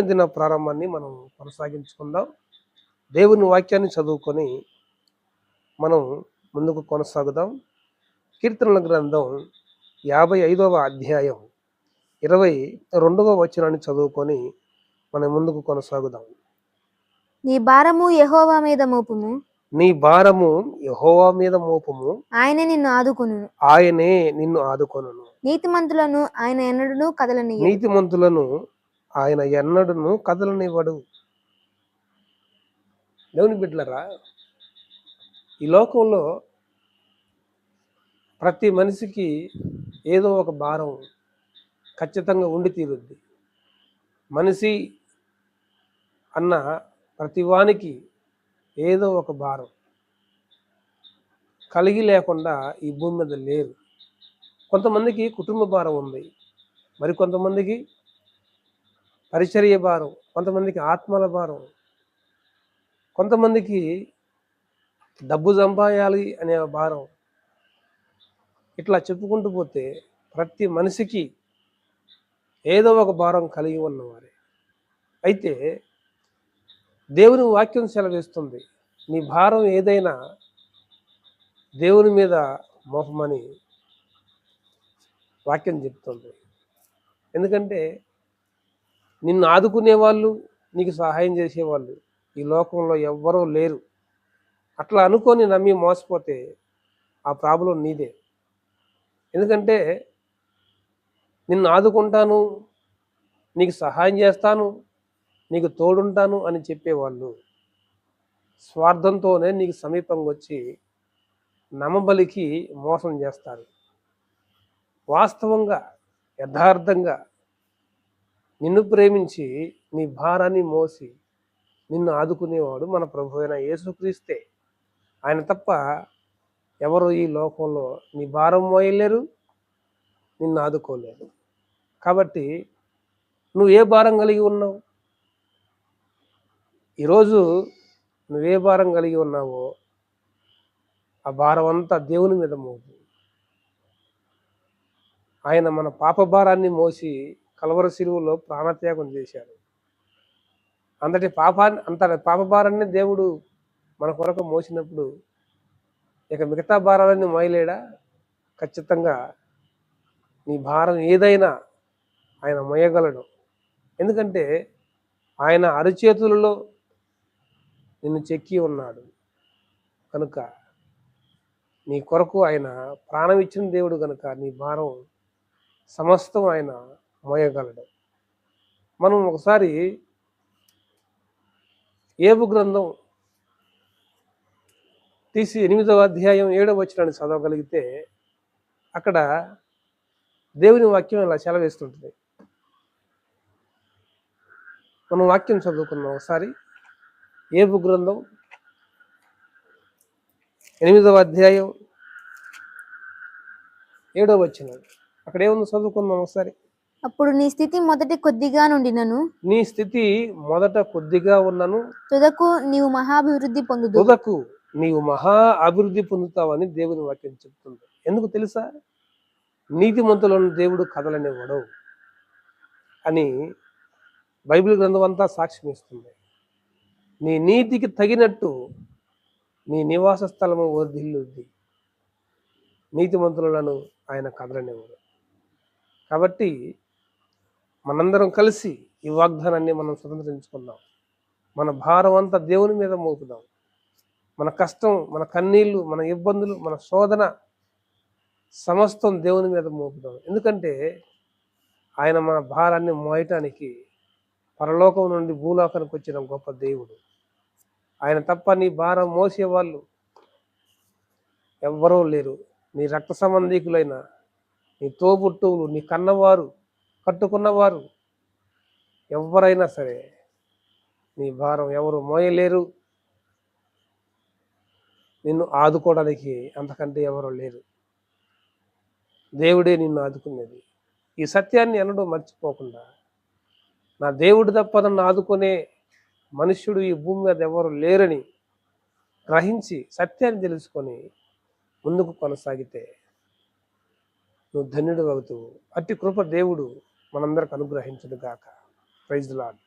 దిన ప్రారంభాన్ని మనం కొనసాగించుకుందాం. దేవుని వాక్యాన్ని చదువుకొని మనం ముందుకు కొనసాగుదాం. కీర్తనల గ్రంథం యాభై ఐదవ అధ్యాయం ఇరవై రెండవ వచనాన్ని చదువుకొని మనం ముందుకు కొనసాగుదాం. నీ భారము యెహోవా మీద మోపుము. నీ భారము యెహోవా మీద మోపము. ఆయనే నిన్ను ఆదుకొను. ఆయనే నిన్ను ఆదుకొనును. నీతిమంతులను ఆయన ఎన్నడూ కదలని నీతిమంతులను ఆయన ఎన్నడను కదలనివ్వడు. దేవుని బిడ్డలరా ఈ లోకంలో ప్రతి మనిషికి ఏదో ఒక భారం ఖచ్చితంగా ఉండి తీరుద్ది. మనిషి అన్న ప్రతి వానికి ఏదో ఒక భారం కలిగి లేకుండా ఈ భూమి మీద లేరు. కొంతమందికి కుటుంబ భారం ఉంది. మరి కొంతమందికి పరిచర్య భారం కొంతమందికి ఆత్మల భారం కొంతమందికి డబ్బు సంపాదాలి అనే భారం. ఇట్లా చెప్పుకుంటూ పోతే ప్రతి మనిషికి ఏదో ఒక భారం కలిగి ఉన్నవారే. అయితే దేవుని వాక్యం సెలవిస్తుంది నీ భారం ఏదైనా దేవుని మీద మోహమని వాక్యం చెప్తుంది. ఎందుకంటే నిన్ను ఆదుకునే వాళ్ళు నీకు సహాయం చేసేవాళ్ళు. ఈ లోకంలో ఎవ్వరూ లేరు. అట్లా అనుకొని నమ్మి మోసపోతే ఆ ప్రాబ్లం నీదే. ఎందుకంటే నిన్ను ఆదుకుంటాను నీకు సహాయం చేస్తాను నీకు తోడుంటాను అని చెప్పేవాళ్ళు. స్వార్థంతోనే నీకు సమీపంగా వచ్చి నమ్మబలికి మోసం చేస్తారు. వాస్తవంగా యథార్థంగా నిన్ను ప్రేమించి నీ భారాన్ని మోసి నిన్ను ఆదుకునేవాడు మన ప్రభు అయిన యేసుక్రీస్తే. ఆయన తప్ప ఎవరు ఈ లోకంలో నీ భారం మోయలేరు నిన్ను ఆదుకోలేరు. కాబట్టి నువ్వు ఏ భారం కలిగి ఉన్నావు? ఈరోజు నువ్వే భారం కలిగి ఉన్నావో ఆ భారం అంతా దేవుని మీద మోపు. ఆయన మన పాప భారాన్ని మోసి కలవర శిలువులో ప్రాణత్యాగం చేశాడు అంతటి పాపాన్ని అంత పాపభారాన్ని దేవుడు మన కొరకు మోసినప్పుడు ఇక మిగతా భారాలన్నీ మోయలేడా ఖచ్చితంగా నీ భారం ఏదైనా ఆయన మోయగలడు ఎందుకంటే ఆయన అరచేతులలో నిన్ను చెక్కి ఉన్నాడు. కనుక నీ కొరకు ఆయన ప్రాణం ఇచ్చిన దేవుడు కనుక నీ భారం సమస్తం ఆయన మోయగలడు. మనం ఒకసారి ఏబు గ్రంథం తీసి ఎనిమిదవ అధ్యాయం ఏడవ వచ్చినాన్ని చదవగలిగితే అక్కడ దేవుని వాక్యం ఇలా సెలవేస్తుంటుంది. మనం వాక్యం చదువుకున్నాం ఒకసారి. ఏబు గ్రంథం ఎనిమిదవ అధ్యాయం ఏడవ వచ్చినాడు అక్కడ ఏముందో చదువుకుందాం ఒకసారి. అప్పుడు నీ స్థితి మొదటి కొద్దిగా నుండినను. నీ స్థితి మొదట కొద్దిగా ఉన్నను. తుదకు నీవు మహాభివృద్ధి పొందుదు తుదకు నీవు మహా అభివృద్ధి పొందుతావని దేవుని వాక్యం చెప్తుంది. ఎందుకు తెలుసా? నీతిమంతులను దేవుడు కదలనివ్వడు అని బైబిల్ గ్రంథం అంతా సాక్ష్యం ఇస్తుంది. నీ నీతికి తగినట్టు నీ నివాస స్థలము వర్ధిల్లుద్ది నీతిమంతులను ఆయన కదలనివ్వడు. కాబట్టి మనందరం కలిసి ఈ వాగ్దానాన్ని మనం స్వతంత్రించుకుందాం. మన భారం అంతా దేవుని మీద మోపుదాం మన కష్టం మన కన్నీళ్ళు మన ఇబ్బందులు మన శోధన సమస్తం దేవుని మీద మోపుదాం ఎందుకంటే ఆయన మన భారాన్ని మోయటానికి పరలోకం నుండి భూలోకానికి వచ్చిన గొప్ప దేవుడు. ఆయన తప్ప నీ భారం మోసేవాళ్ళు ఎవ్వరూ లేరు. నీ రక్త సంబంధీకులైన నీ తోబుట్టువులు నీ కన్నవారు కట్టుకున్నవారు ఎవరైనా సరే నీ భారం ఎవరు మోయలేరు. నిన్ను ఆదుకోవడానికి అంతకంటే ఎవరు లేరు. దేవుడే నిన్ను ఆదుకునేది. ఈ సత్యాన్ని ఎన్నడూ మర్చిపోకుండా నా దేవుడు తప్ప నన్ను ఆదుకునే మనుష్యుడు ఈ భూమి మీద ఎవరు లేరని గ్రహించి సత్యాన్ని తెలుసుకొని ముందుకు కొనసాగితే నువ్వు ధన్యుడు అవుతావు అట్టి కృప దేవుడు మనందరికి అనుగ్రహించుడు గాక ప్రైజ్ లాడ్